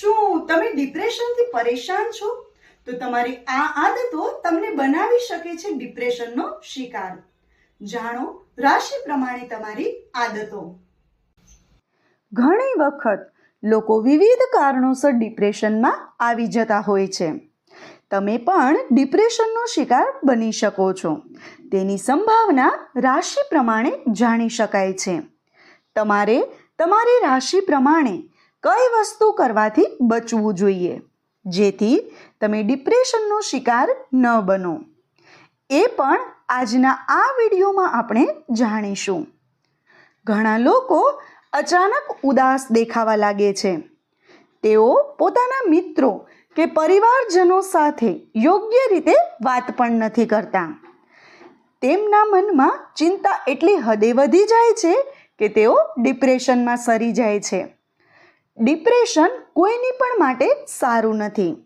શું તમે ડિપ્રેશનથી પરેશાન છો? તો તમારી આ આદતો તમને બનાવી શકે છે ડિપ્રેશનનો શિકાર. જાણો, રાશિ પ્રમાણે તમારી આદતો. ઘણી વખત લોકો વિવિધ કારણોસર ડિપ્રેશનમાં આવી જતા હોય છે. તમે પણ ડિપ્રેશનનો શિકાર બની શકો છો. તેની સંભાવના રાશિ પ્રમાણે જાણી શકાય છે. તમારે તમારી રાશિ પ્રમાણે કઈ વસ્તુ કરવાથી બચવું જોઈએ? જેથી તમે ડિપ્રેશનનો શિકાર ન બનો. એ પણ આજના આ વિડીયોમાં આપણે જાણીશું. ઘણા લોકો અચાનક ઉદાસ દેખાવા લાગે છે. તેઓ પોતાના મિત્રો કે પરિવારજનો સાથે યોગ્ય રીતે વાત પણ નથી કરતા. તેમના મનમાં ચિંતા એટલી હદે વધી જાય છે કે તેઓ ડિપ્રેશનમાં સરી જાય છે. ડિપ્રેશન કોઈની પણ માટે સારું નથી.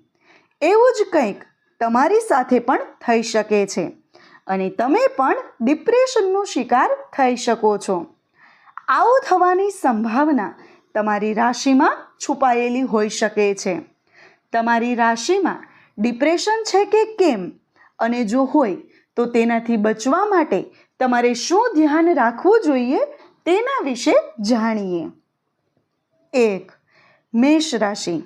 એવું જ કંઈક તમારી સાથે પણ થઈ શકે છે અને તમે પણ ડિપ્રેશનનો શિકાર થઈ શકો છો. આવું થવાની સંભાવના તમારી રાશિમાં છુપાયેલી હોઈ શકે છે. તમારી રાશિમાં ડિપ્રેશન છે કે કેમ? અને જો હોય તો તેનાથી બચવા માટે તમારે શું ધ્યાન રાખવું જોઈએ તેના વિશે જાણીએ. એક મેષ રાશિ.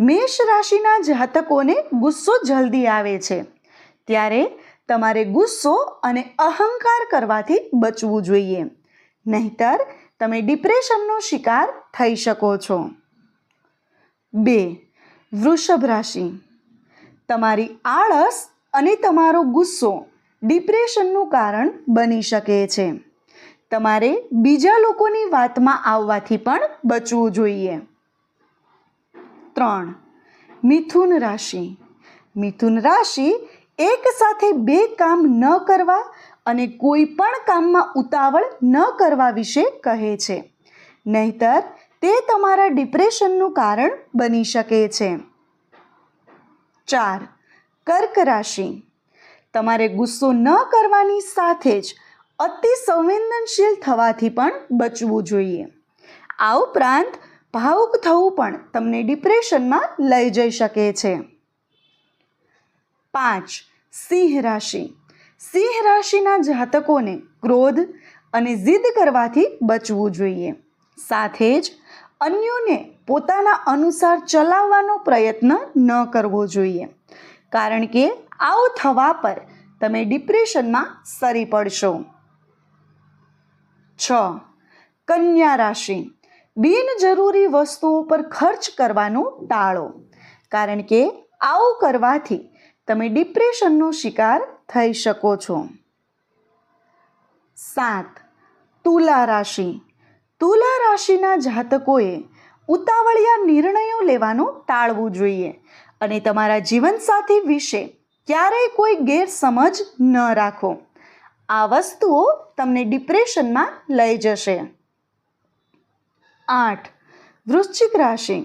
મેષ રાશિના જાતકોને ગુસ્સો જલ્દી આવે છે. ત્યારે તમારે ગુસ્સો અને અહંકાર કરવાથી બચવું જોઈએ. નહીતર તમે ડિપ્રેશનનો શિકાર થઈ શકો છો. બે, વૃષભ રાશિ. તમારી આળસ અને તમારો ગુસ્સો ડિપ્રેશનનું કારણ બની શકે છે. તમારે બીજા લોકોની વાતમાં આવવાથી પણ બચવું જોઈએ. ત્રણ. મિથુન રાશિ. મિથુન રાશિ એક સાથે બે કામ ન કરવા અને કોઈ પણ કામમાં ઉતાવળ ન કરવા વિશે કહે છે. નહીતર, તે તમારા ડિપ્રેશનનું કારણ બની શકે છે. ચાર. કર્ક રાશિ. તમારે ગુસ્સો ન કરવાની સાથે જ અતિ સંવેદનશીલ થવાથી પણ બચવું જોઈએ. આ ઉપરાંત ભાવુક થવું પણ તમને ડિપ્રેશનમાં લઈ જઈ શકે છે. પાંચ, સિંહ રાશિ. સિંહ રાશિના જાતકોને ક્રોધ અને જીદ કરવાથી બચવું જોઈએ. સાથે જ અન્યોને પોતાના અનુસાર ચલાવવાનો પ્રયત્ન ન કરવો જોઈએ. કારણ કે આવું થવા પર તમે ડિપ્રેશનમાં સરી પડશો. છ, કન્યા રાશિ. બિનજરૂરી વસ્તુઓ પર ખર્ચ કરવાનું ટાળો. કારણ કે આવું કરવાથી તમે ડિપ્રેશનનો શિકાર થઈ શકો છો. સાત, તુલા રાશિ. તુલા રાશિના જાતકોએ ઉતાવળિયા નિર્ણયો લેવાનું ટાળવું જોઈએ અને તમારા જીવનસાથી વિશે ક્યારેય કોઈ ગેરસમજ ન રાખો. આ વસ્તુઓ તમને ડિપ્રેશનમાં લઈ જશે. આઠ. વૃશ્ચિક રાશિ.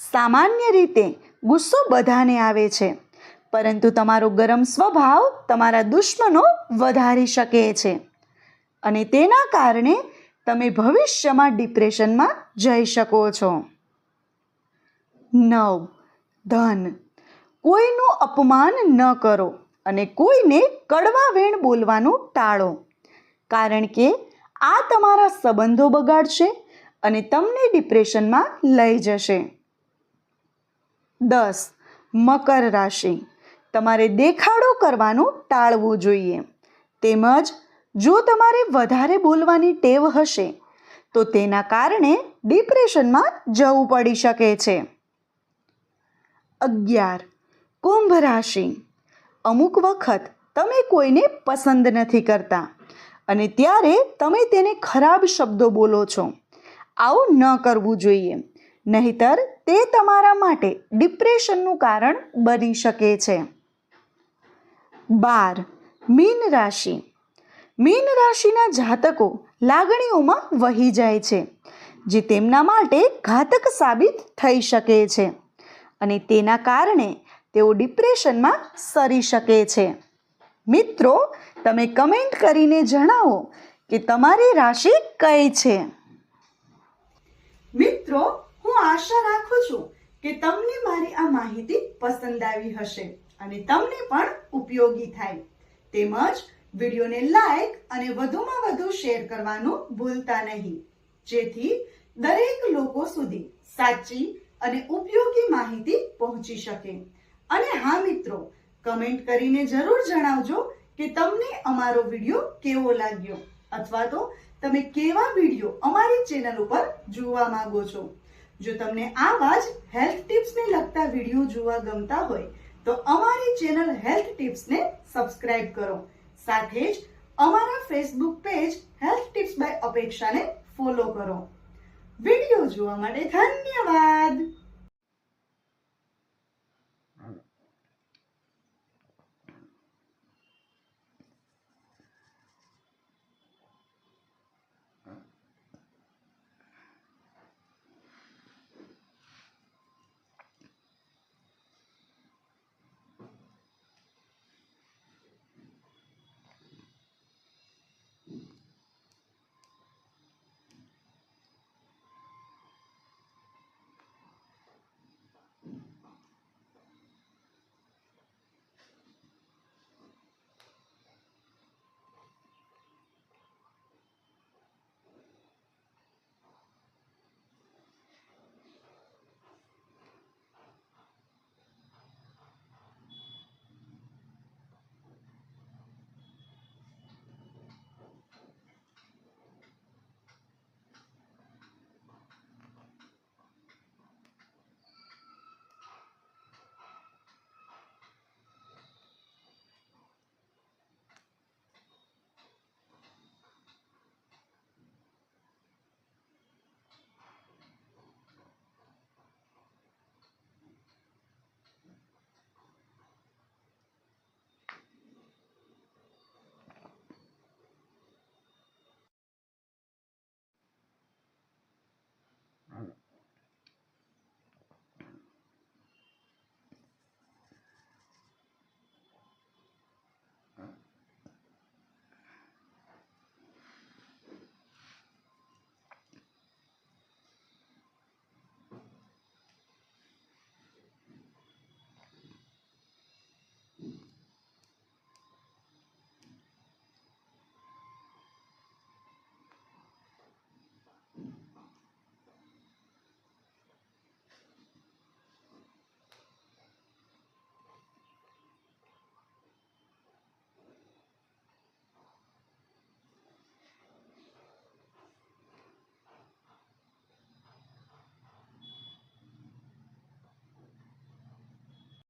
સામાન્ય રીતે ગુસ્સો બધાને આવે છે, પરંતુ તમારો ગરમ સ્વભાવ તમારા દુશ્મનો વધારી શકે છે. અને તેના કારણે તમે ભવિષ્યમાં ડિપ્રેશનમાં જઈ શકો છો. નવ. ધન. કોઈનું અપમાન ન કરો અને કોઈને કડવા વેણ બોલવાનું ટાળો, કારણ કે આ તમારા સંબંધો બગાડશે અને તમને ડિપ્રેશનમાં લઈ જશે. દસ, મકર રાશિ. તમારે દેખાડો કરવાનું ટાળવું જોઈએ. તેમજ, જો તમારે વધારે બોલવાની ટેવ હશે, તો તેના કારણે ડિપ્રેશનમાં જવું પડી શકે છે. અગિયાર, કુંભ રાશિ. અમુક વખત તમે કોઈને પસંદ નથી કરતા અને ત્યારે તમે તેને ખરાબ શબ્દો બોલો છો. આવું ન કરવું જોઈએ. નહીતર તે તમારા માટે ડિપ્રેશનનું કારણ બની શકે છે. બાર, મીન રાશિ. મીન રાશિના જાતકો લાગણીઓમાં વહી જાય છે, જે તેમના માટે ઘાતક સાબિત થઈ શકે છે અને તેના કારણે તેઓ ડિપ્રેશનમાં સરી શકે છે. મિત્રો, તમે કમેન્ટ કરીને જણાવો કે તમારી રાશિ કઈ છે? મિત્રો, હું આશા રાખું છું કે તમને મારી આ માહિતી પસંદ આવી હશે અને તમને પણ ઉપયોગી થાય. તેમજ વિડીયોને લાઈક અને વધુમાં વધુ શેર કરવાનું ભૂલતા નહીં. જેથી દરેક લોકો સુધી સાચી અને ઉપયોગી માહિતી પહોંચી શકે. અને હા, મિત્રો, કમેન્ટ કરીને જરૂર જણાવજો કે તમને અમારો વીડિયો કેવો લાગ્યો? અથવા તો તમે કેવા વીડિયો અમારી ચેનલ ઉપર જોવા માંગો છો? જો તમને આવા જ હેલ્થ ટિપ્સને લગતા વીડિયો જોવા ગમતા હોય, તો અમારી ચેનલ હેલ્થ ટિપ્સને સબસ્ક્રાઇબ કરો. સાથે જ અમારા Facebook page health tips by અપેક્ષાને follow કરો. વીડિયો જોવા માટે ધન્યવાદ!